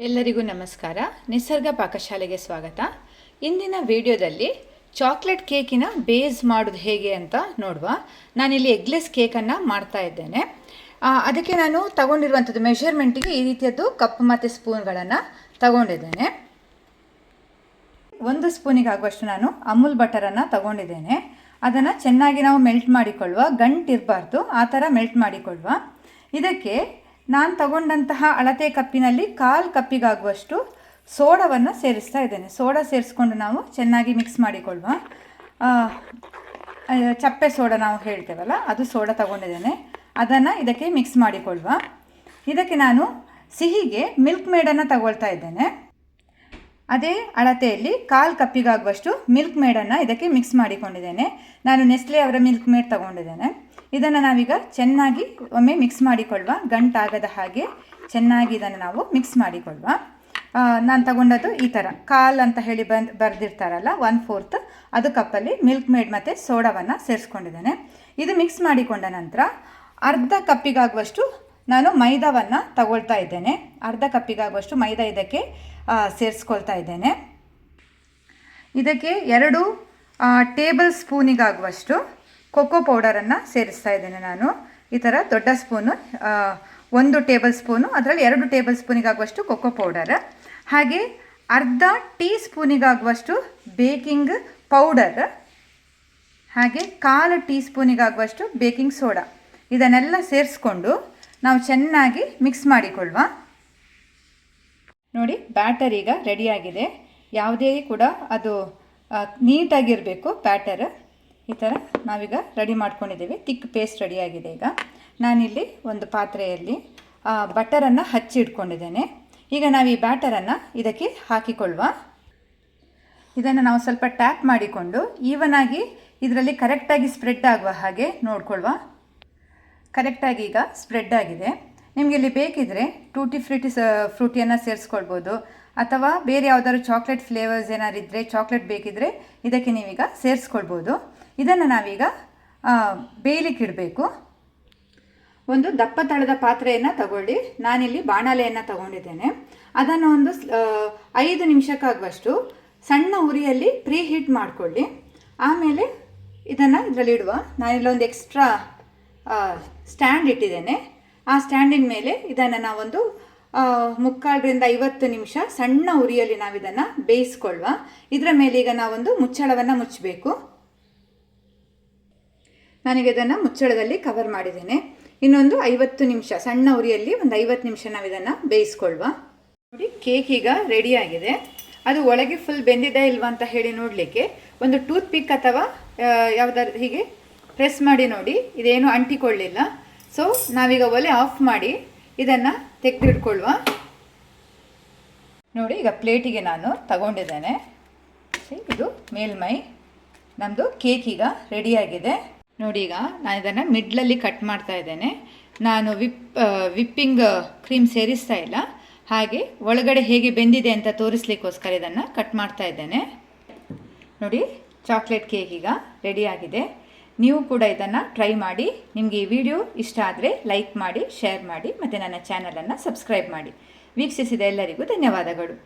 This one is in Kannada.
ಎಲ್ಲರಿಗೂ ನಮಸ್ಕಾರ. ನಿಸರ್ಗ ಪಾಕಶಾಲೆಗೆ ಸ್ವಾಗತ. ಇಂದಿನ ವಿಡಿಯೋದಲ್ಲಿ ಚಾಕ್ಲೇಟ್ ಕೇಕಿನ ಬೇಸ್ ಮಾಡೋದು ಹೇಗೆ ಅಂತ ನೋಡುವ. ನಾನಿಲ್ಲಿ ಎಗ್ಲೆಸ್ ಕೇಕನ್ನು ಮಾಡ್ತಾ ಇದ್ದೇನೆ. ಅದಕ್ಕೆ ನಾನು ತಗೊಂಡಿರುವಂಥದ್ದು ಮೆಷರ್ಮೆಂಟಿಗೆ ಈ ರೀತಿಯದ್ದು ಕಪ್ ಮತ್ತು ಸ್ಪೂನ್ಗಳನ್ನು ತಗೊಂಡಿದ್ದೇನೆ. ಒಂದು ಸ್ಪೂನಿಗೆ ಆಗುವಷ್ಟು ನಾನು ಅಮೂಲ್ ಬಟರನ್ನು ತಗೊಂಡಿದ್ದೇನೆ. ಅದನ್ನು ಚೆನ್ನಾಗಿ ನಾವು ಮೆಲ್ಟ್ ಮಾಡಿಕೊಳ್ಳುವ ಗಂಟಿರಬಾರ್ದು ಆ ಥರ ಮೆಲ್ಟ್ ಮಾಡಿಕೊಳ್ಳುವ. ಇದಕ್ಕೆ ನಾನು ತಗೊಂಡಂತಹ ಅಳತೆ ಕಪ್ಪಿನಲ್ಲಿ ಕಾಲು ಕಪ್ಪಿಗಾಗುವಷ್ಟು ಸೋಡವನ್ನು ಸೇರಿಸ್ತಾ ಇದ್ದೇನೆ. ಸೋಡಾ ಸೇರಿಸ್ಕೊಂಡು ನಾವು ಚೆನ್ನಾಗಿ ಮಿಕ್ಸ್ ಮಾಡಿಕೊಳ್ಳುವ ಚಪ್ಪೆ ಸೋಡಾ ನಾವು ಹೇಳ್ತೇವಲ್ಲ, ಅದು ಸೋಡಾ ತಗೊಂಡಿದ್ದೇನೆ. ಅದನ್ನು ಇದಕ್ಕೆ ಮಿಕ್ಸ್ ಮಾಡಿಕೊಳ್ಳುವ. ಇದಕ್ಕೆ ನಾನು ಸಿಹಿಗೆ ಮಿಲ್ಕ್ ಮೇಡನ್ನು ತಗೊಳ್ತಾ ಇದ್ದೇನೆ. ಅದೇ ಅಳತೆಯಲ್ಲಿ ಕಾಲು ಕಪ್ಪಿಗಾಗುವಷ್ಟು ಮಿಲ್ಕ್ ಮೇಡನ್ನು ಇದಕ್ಕೆ ಮಿಕ್ಸ್ ಮಾಡಿಕೊಂಡಿದ್ದೇನೆ. ನಾನು ನೆಸ್ಲೆ ಅವರ ಮಿಲ್ಕ್ ಮೇಡ್ ತಗೊಂಡಿದ್ದೇನೆ. ಇದನ್ನು ನಾವೀಗ ಚೆನ್ನಾಗಿ ಒಮ್ಮೆ ಮಿಕ್ಸ್ ಮಾಡಿಕೊಳ್ಳುವ ಗಂಟಾಗದ ಹಾಗೆ ಚೆನ್ನಾಗಿ ಇದನ್ನು ನಾವು ಮಿಕ್ಸ್ ಮಾಡಿಕೊಳ್ಳುವ. ನಾನು ತಗೊಂಡದ್ದು ಈ ಥರ ಕಾಲ್ ಅಂತ ಹೇಳಿ ಬಂದು, ಬರೆದಿರ್ತಾರಲ್ಲ ಒನ್ ಫೋರ್ತ್ ಅದು ಕಪ್ಪಲ್ಲಿ ಮಿಲ್ಕ್ ಮೇಡ್ ಮತ್ತು ಸೋಡಾವನ್ನು ಸೇರಿಸ್ಕೊಂಡಿದ್ದೇನೆ. ಇದು ಮಿಕ್ಸ್ ಮಾಡಿಕೊಂಡ ನಂತರ ಅರ್ಧ ಕಪ್ಪಿಗಾಗುವಷ್ಟು ನಾನು ಮೈದಾವನ್ನು ತಗೊಳ್ತಾ ಇದ್ದೇನೆ. ಅರ್ಧ ಕಪ್ಪಿಗಾಗುವಷ್ಟು ಮೈದಾ ಇದಕ್ಕೆ ಸೇರಿಸ್ಕೊಳ್ತಾ ಇದ್ದೇನೆ. ಇದಕ್ಕೆ ಎರಡು ಟೇಬಲ್ ಸ್ಪೂನಿಗಾಗುವಷ್ಟು ಕೊಕ್ಕೋ ಪೌಡರನ್ನು ಸೇರಿಸ್ತಾ ಇದ್ದೇನೆ ನಾನು. ಈ ಥರ ದೊಡ್ಡ ಸ್ಪೂನು ಒಂದು ಟೇಬಲ್ ಸ್ಪೂನು, ಅದರಲ್ಲಿ ಎರಡು ಟೇಬಲ್ ಸ್ಪೂನಿಗಾಗುವಷ್ಟು ಕೊಕ್ಕೋ ಪೌಡರ್. ಹಾಗೆ ಅರ್ಧ ಟೀ ಸ್ಪೂನಿಗಾಗುವಷ್ಟು ಬೇಕಿಂಗ್ ಪೌಡರ್. ಹಾಗೆ ಕಾಲು ಟೀ ಸ್ಪೂನಿಗಾಗುವಷ್ಟು ಬೇಕಿಂಗ್ ಸೋಡಾ. ಇದನ್ನೆಲ್ಲ ಸೇರಿಸ್ಕೊಂಡು ನಾವು ಚೆನ್ನಾಗಿ ಮಿಕ್ಸ್ ಮಾಡಿಕೊಳ್ಳುವ ನೋಡಿ ಬ್ಯಾಟರ್ ಈಗ ರೆಡಿಯಾಗಿದೆ ಯಾವುದೇ ಕೂಡ ಅದು ನೀಟಾಗಿರಬೇಕು ಬ್ಯಾಟರ್ ಈ ಥರ ನಾವೀಗ ರೆಡಿ ಮಾಡ್ಕೊಂಡಿದ್ದೀವಿ. ತಿಕ್ ಪೇಸ್ಟ್ ರೆಡಿಯಾಗಿದೆ ಈಗ. ನಾನಿಲ್ಲಿ ಒಂದು ಪಾತ್ರೆಯಲ್ಲಿ ಬಟರನ್ನು ಹಚ್ಚಿ ಇಟ್ಕೊಂಡಿದ್ದೇನೆ. ಈಗ ನಾವು ಈ ಬ್ಯಾಟರನ್ನು ಇದಕ್ಕೆ ಹಾಕಿಕೊಳ್ಳುವ ಇದನ್ನು ನಾವು ಸ್ವಲ್ಪ ಟ್ಯಾಪ್ ಮಾಡಿಕೊಂಡು ಈವನಾಗಿ ಇದರಲ್ಲಿ ಕರೆಕ್ಟಾಗಿ ಸ್ಪ್ರೆಡ್ ಆಗುವ ಹಾಗೆ ನೋಡ್ಕೊಳ್ಳುವ ಕರೆಕ್ಟಾಗಿ ಈಗ ಸ್ಪ್ರೆಡ್ ಆಗಿದೆ. ನಿಮಗೆ ಇಲ್ಲಿ ಬೇಕಿದ್ದರೆ ಟೂಟಿ ಫ್ರೂಟಿ ಸ ಫ್ರೂಟಿಯನ್ನು ಸೇರಿಸ್ಕೊಳ್ಬೋದು. ಅಥವಾ ಬೇರೆ ಯಾವುದಾದ್ರು ಚಾಕ್ಲೇಟ್ ಫ್ಲೇವರ್ಸ್ ಏನಾದ್ರು ಇದ್ದರೆ ಚಾಕ್ಲೇಟ್ ಬೇಕಿದ್ದರೆ ಇದಕ್ಕೆ ನೀವೀಗ ಸೇರಿಸ್ಕೊಳ್ಬೋದು. ಇದನ್ನು ನಾವೀಗ ಬೇಯಲಿಕ್ಕೆ ಇಡಬೇಕು. ಒಂದು ದಪ್ಪ ತಳದ ಪಾತ್ರೆಯನ್ನು ತಗೊಳ್ಳಿ. ನಾನಿಲ್ಲಿ ಬಾಣಲೆಯನ್ನು ತಗೊಂಡಿದ್ದೇನೆ. ಅದನ್ನು ಒಂದು ಐದು ನಿಮಿಷಕ್ಕಾಗುವಷ್ಟು ಸಣ್ಣ ಉರಿಯಲ್ಲಿ ಪ್ರೀ ಹೀಟ್ ಮಾಡಿಕೊಳ್ಳಿ. ಆಮೇಲೆ ಇದನ್ನು ಇದರಲ್ಲಿಡುವ ನಾನಿಲ್ಲೊಂದು ಎಕ್ಸ್ಟ್ರಾ ಸ್ಟ್ಯಾಂಡ್ ಇಟ್ಟಿದ್ದೇನೆ. ಆ ಸ್ಟ್ಯಾಂಡಿನ ಮೇಲೆ ಇದನ್ನು ನಾವೊಂದು ಮುಕ್ಕಾಲರಿಂದ ಐವತ್ತು ನಿಮಿಷ ಸಣ್ಣ ಉರಿಯಲ್ಲಿ ನಾವು ಇದನ್ನು ಬೇಯಿಸ್ಕೊಳ್ಳುವ ಇದರ ಮೇಲೆ ಈಗ ನಾವೊಂದು ಮುಚ್ಚಳವನ್ನು ಮುಚ್ಚಬೇಕು. ನನಗೆ ಇದನ್ನು ಮುಚ್ಚಳದಲ್ಲಿ ಕವರ್ ಮಾಡಿದ್ದೇನೆ. ಇನ್ನೊಂದು ಐವತ್ತು ನಿಮಿಷ, ಸಣ್ಣ ಉರಿಯಲ್ಲಿ ಒಂದು ಐವತ್ತು ನಿಮಿಷ ನಾವು ಇದನ್ನು ಬೇಯಿಸ್ಕೊಳ್ಳುವ ನೋಡಿ ಕೇಕ್ ಈಗ ರೆಡಿಯಾಗಿದೆ ಅದು ಒಳಗೆ ಫುಲ್ ಬೆಂದಿದೆ ಇಲ್ವಾ ಅಂತ ಹೇಳಿ ನೋಡಲಿಕ್ಕೆ. ಒಂದು ಟೂತ್ ಪಿಕ್ ಅಥವಾ ಯಾವುದಾದ್ರು ಹೀಗೆ ಪ್ರೆಸ್ ಮಾಡಿ ನೋಡಿ, ಇದೇನು ಅಂಟಿಕೊಳ್ಳಿಲ್ಲ. ಸೊ ನಾವೀಗ ಒಲೆ ಆಫ್ ಮಾಡಿ, ಇದನ್ನು ತೆಗೆದಿಟ್ಕೊಳ್ಳುವ. ನೋಡಿ, ಈಗ ಪ್ಲೇಟಿಗೆ ನಾನು ತಗೊಂಡಿದ್ದೇನೆ. ಇದು ಮೇಲ್ಮೈ. ನಮ್ಮದು ಕೇಕ್ ಈಗ ರೆಡಿಯಾಗಿದೆ ನೋಡಿ, ಈಗ ನಾನು ಇದನ್ನು ಮಿಡ್ಲಲ್ಲಿ ಕಟ್ ಮಾಡ್ತಾ ಇದ್ದೇನೆ. ನಾನು ವಿಪ್ ವಿಪ್ಪಿಂಗ್ ಕ್ರೀಮ್ ಸೇರಿಸ್ತಾ ಇಲ್ಲ. ಹಾಗೆ ಒಳಗಡೆ ಹೇಗೆ ಬೆಂದಿದೆ ಅಂತ ತೋರಿಸ್ಲಿಕ್ಕೋಸ್ಕರ ಇದನ್ನು ಕಟ್ ಮಾಡ್ತಾ ಇದ್ದೇನೆ. ನೋಡಿ ಚಾಕ್ಲೇಟ್ ಕೇಕ್ ಈಗ ರೆಡಿಯಾಗಿದೆ ನೀವು ಕೂಡ ಇದನ್ನು ಟ್ರೈ ಮಾಡಿ. ನಿಮಗೆ ಈ ವಿಡಿಯೋ ಇಷ್ಟ ಆದರೆ ಲೈಕ್ ಮಾಡಿ ಶೇರ್ ಮಾಡಿ, ಮತ್ತು ನನ್ನ ಚಾನಲನ್ನು ಸಬ್ಸ್ಕ್ರೈಬ್ ಮಾಡಿ. ವೀಕ್ಷಿಸಿದ ಎಲ್ಲರಿಗೂ ಧನ್ಯವಾದಗಳು.